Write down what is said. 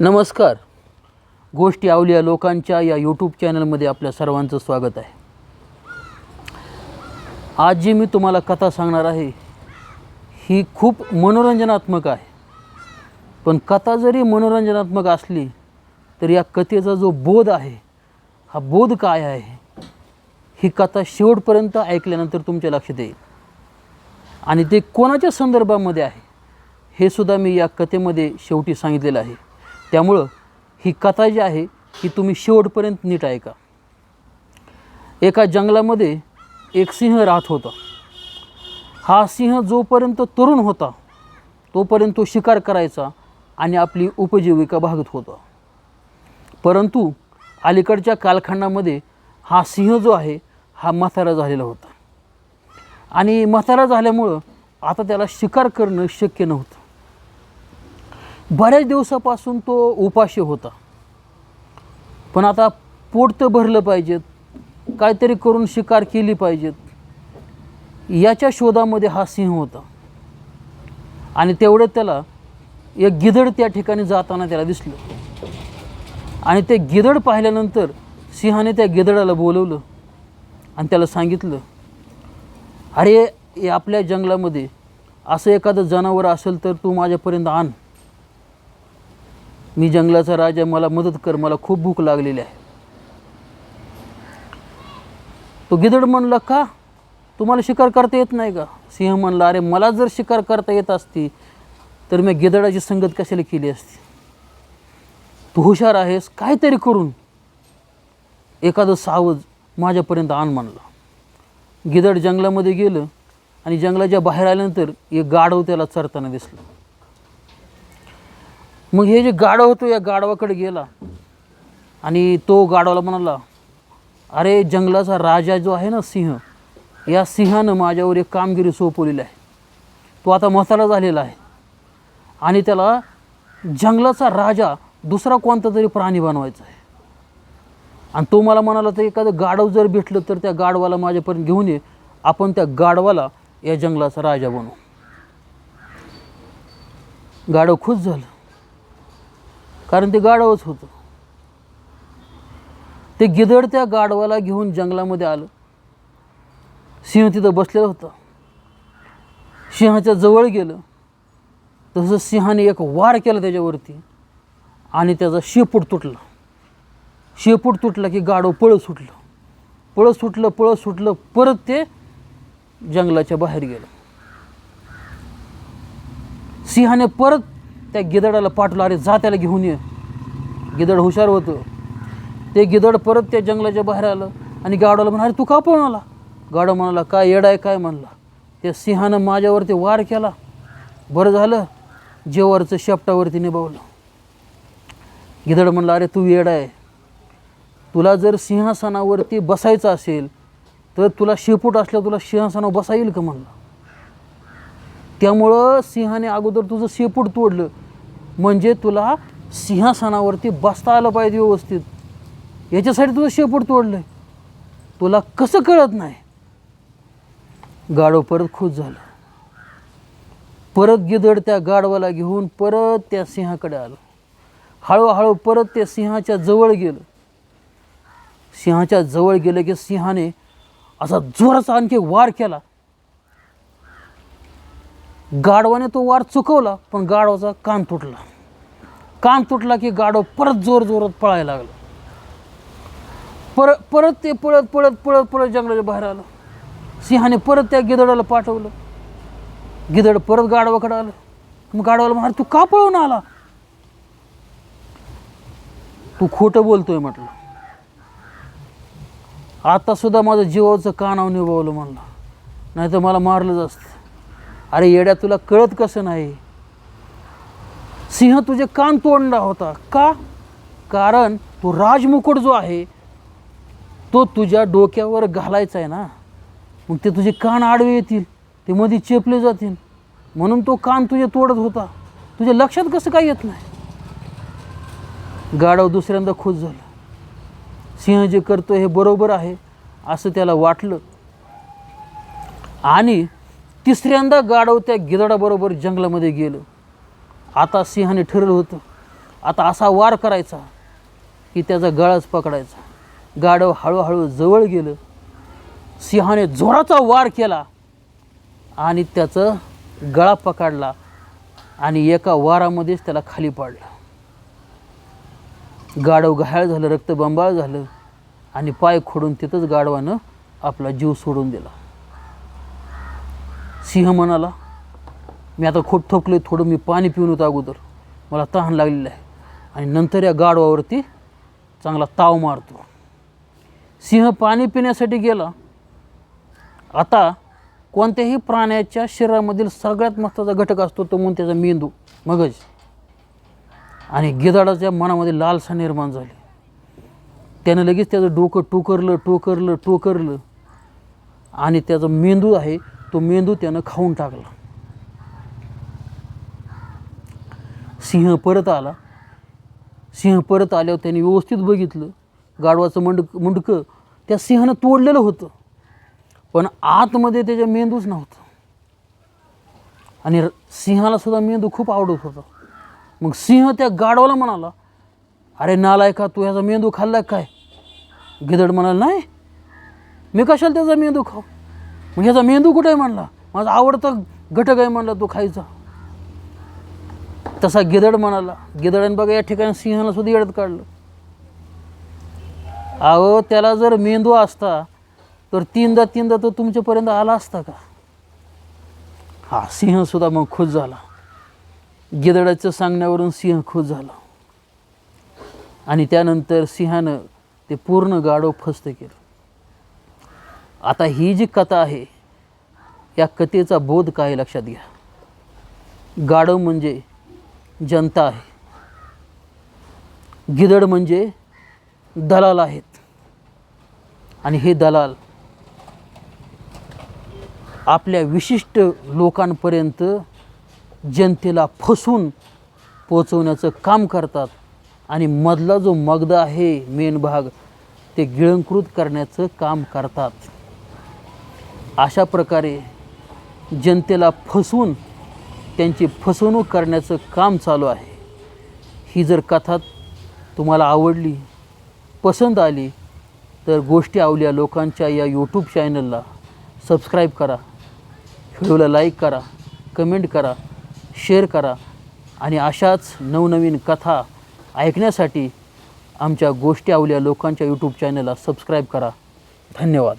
नमस्कार. गोष्टी आवलिया लोकांच्या या यूट्यूब चॅनलमध्ये आपल्या सर्वांचं स्वागत आहे. आज जी मी तुम्हाला कथा सांगणार आहे ही खूप मनोरंजनात्मक आहे. पण कथा जरी मनोरंजनात्मक असली तर या कथेचा जो बोध आहे हा बोध काय आहे ही कथा शेवटपर्यंत ऐकल्यानंतर तुमच्या लक्षात येईल. आणि ते कोणाच्या संदर्भामध्ये आहे हे सुद्धा मी या कथेमध्ये शेवटी सांगितलेलं आहे. त्यामुळं ही कथा जी आहे की तुम्ही शेवटपर्यंत नीट ऐका. एका जंगलामध्ये एक सिंह राहत होता. हा सिंह जोपर्यंत तरुण होता तोपर्यंत तो शिकार करायचा आणि आपली उपजीविका भागत होता. परंतु अलीकडच्या कालखंडामध्ये हा सिंह जो आहे हा म्हातारा झालेला होता. आणि म्हातारा झाल्यामुळं आता त्याला शिकार करणं शक्य नव्हतं. बऱ्याच दिवसापासून तो उपाशी होता. पण आता पोट तर भरलं पाहिजेत. काहीतरी करून शिकार केली पाहिजेत. याच्या शोधामध्ये हा सिंह होता. आणि तेवढं त्याला एक गिधड त्या ठिकाणी जाताना त्याला दिसलं. आणि ते गिधड पाहिल्यानंतर सिंहाने त्या गिधडाला बोलवलं आणि त्याला सांगितलं अरे आपल्या जंगलामध्ये असं एखादं जनावर असेल तर तू माझ्यापर्यंत आण. मी जंगलाचा राजा मला मदत कर मला खूप भूक लागलेली आहे. तो गिदड म्हणला का? तुम्हाला शिकार करता येत नाही का? सिंह म्हणला अरे मला जर शिकार करता येत असती तर मी गिदडाची संगत कशाला केली असती? तू हुशार आहेस काहीतरी करून. एखादं सावज माझ्यापर्यंत आण म्हणला. गिदड जंगलामध्ये गेलं आणि जंगलाच्या बाहेर आल्यानंतर एक गाढव त्याला चरताना दिसलं. मग हे जे गाढव होतो या गाढवाकडे गेला. आणि तो गाढवाला म्हणाला अरे जंगलाचा राजा जो आहे ना सिंह या सिंहानं माझ्यावर एक कामगिरी सोपवलेली आहे. तो आता मसाला झालेला आहे. आणि त्याला जंगलाचा राजा दुसरा कोणता तरी प्राणी बनवायचा आहे. आणि तो मला म्हणाला तर एखादं गाढव जर भेटलं तर त्या गाढवाला माझ्यापर्यंत घेऊन ये. आपण त्या गाढवाला या जंगलाचा राजा बनवू. गाढव खुश झालं. कारण ते गाढवच होतं. ते गिदड त्या गाढवाला घेऊन जंगलामध्ये आलं. सिंह तिथं बसलेला होता. सिंहाच्या जवळ गेलं. तसं सिंहाने एक वार केला त्याच्यावरती आणि त्याचा शेपूट तुटला. शेपूट तुटला की गाढव पळत सुटलं. पळत सुटलं पळत सुटलं परत ते जंगलाच्या बाहेर गेलं. सिंहाने परत त्या गिदडाला पाठवलं अरे जा त्याला घेऊन ये. गिदड हुशार होतं. ते गिदड परत त्या जंगलाच्या बाहेर आलं आणि गाडवाला म्हणा अरे तू का पळून आला? गाडव म्हणाला काय येडा आहे काय? म्हणला. त्या सिंहानं माझ्यावरती वार केला. बरं झालं जेवरचं शेपटावरती निभावलं. गिदड म्हणलं अरे तू येडा आहे. तुला जर सिंहासनावरती बसायचं असेल तर तुला शेपूट असल्यावर तुला सिंहासनावर बसा येईल का? म्हणलं. त्यामुळं सिंहाने अगोदर तुझं शेपूट तोडलं. म्हणजे तुला सिंहासनावरती बसता आलं पाहिजे व्यवस्थित. याच्यासाठी तुझं शेपूट तोडलं आहे तुला कसं कळत नाही? गाढव परत खुश झालं. परत गिदड त्या गाढवाला घेऊन परत त्या सिंहाकडे आलं. हळूहळू परत त्या सिंहाच्या जवळ गेलं. सिंहाच्या जवळ गेलं की सिंहाने असा जोराचा आणखी वार केला. गाढवाने तो वार चुकवला पण गाढवाचा कान तुटला. कान तुटला की गाढव परत जोर जोरात पळायला लागलं. परत परत ते पळत पळत पळत पळत जंगलाच्या बाहेर आलं. सिंहाने परत त्या गिदडाला पाठवलं. गिदड परत गाढवाकडे आलं. मग गाढवाला म्हणाल तू का पळून आला? तू खोटं बोलतोय म्हटलं. आता सुद्धा माझं जीवाचं कानाव निभावलं म्हणलं. नाही तर मला मारलंच असतं. अरे येड्या तुला कळत कसं नाही? सिंह तुझे कान तोडला होता. का? कारण तो राजमुकुट जो आहे तो तुझ्या डोक्यावर घालायचा आहे ना. मग ते तुझे कान आडवे येतील ते मध्ये चेपले जातील. म्हणून तो कान तुझे तोडत होता. तुझ्या लक्षात कसं काय येत नाही? गाढव दुसऱ्यांदा खुश झालं. सिंह जे करतो हे बरोबर आहे असं त्याला वाटलं. आणि तिसऱ्यांदा गाढव त्या गिदडाबरोबर जंगलामध्ये गेलं. आता सिंहाने ठरलं होतं आता असा वार करायचा की त्याचा गळाच पकडायचा. गाढव हळूहळू जवळ गेलं. सिंहाने जोराचा वार केला आणि त्याचं गळा पकडला आणि एका वारामध्येच त्याला खाली पाडलं. गाढव घायाळ झालं रक्तबंबाळ झालं आणि पाय खोडून तिथंच गाढवानं आपला जीव सोडून दिला. सिंह म्हणाला मी आता खूप थकलोय थोडं मी पाणी पिऊन होतो अगोदर. मला तहान लागलेलं आहे. आणि नंतर या गाढवावरती चांगला ताव मारतो. सिंह पाणी पिण्यासाठी गेला. आता कोणत्याही प्राण्याच्या शरीरामधील सगळ्यात महत्त्वाचा घटक असतो तो म्हणून त्याचा मेंदू मगज. आणि गिदाडाच्या मनामध्ये लालसा निर्माण झाली. त्यानं लगेच त्याचं डोकं टोकरलं टोकरलं टोकरलं. आणि त्याचा मेंदू आहे तो मेंदू त्यानं खाऊन टाकला. सिंह परत आला. सिंह परत आल्यावर त्याने व्यवस्थित बघितलं. गाढवाचं मंडक मुंडकं त्या सिंहानं तोडलेलं होतं. पण आतमध्ये त्याच्या मेंदूच नव्हतं. आणि सिंहाला सुद्धा मेंदू खूप आवडत होता. मग सिंह त्या गाढवाला म्हणाला अरे नालायका तू ह्याचा मेंदू खाल्ला काय? गिदड म्हणाला नाही. मी कशाला त्याचा मेंदू खाऊ? मग ह्याचा मेंदू कुठे आहे म्हणला? माझा आवडता घटक आहे म्हणला तो खायचा. तसा गिदड म्हणाला. गिदडाने बघा या ठिकाणी सिंहाला सुद्धा येडत काढलं. अहो त्याला जर मेंदू असता तर तीनदा तीनदा तो तुमच्यापर्यंत आला असता का? हा सिंहसुद्धा मग खुश झाला. गिदडाच्या सांगण्यावरून सिंह खुश झाला. आणि त्यानंतर सिंहानं ते पूर्ण गाढव फस्त केलं. आता ही जी कथा आहे या कथेचा बोध काय लक्षात घ्या. गाढव म्हणजे जनता आहे. गिदड म्हणजे दलाल आहेत. आणि हे दलाल आपल्या विशिष्ट लोकांपर्यंत जनतेला फसून पोचवण्याचं काम करतात. आणि मधला जो मगदा आहे मेन भाग ते गिळंकृत करण्याचं काम करतात. अशा प्रकारे जनतेला फसवून त्यांची फसवणूक करण्याचं काम चालू आहे. ही जर कथा तुम्हाला आवडली पसंत आली तर गोष्टी आवल्या लोकांच्या या यूट्यूब चॅनलला सबस्क्राईब करा व्हिडिओला लाईक करा कमेंट करा शेअर करा आणि अशाच नवनवीन कथा ऐकण्यासाठी आमच्या गोष्टी आवल्या लोकांच्या यूट्यूब चॅनलला सबस्क्राईब करा. धन्यवाद.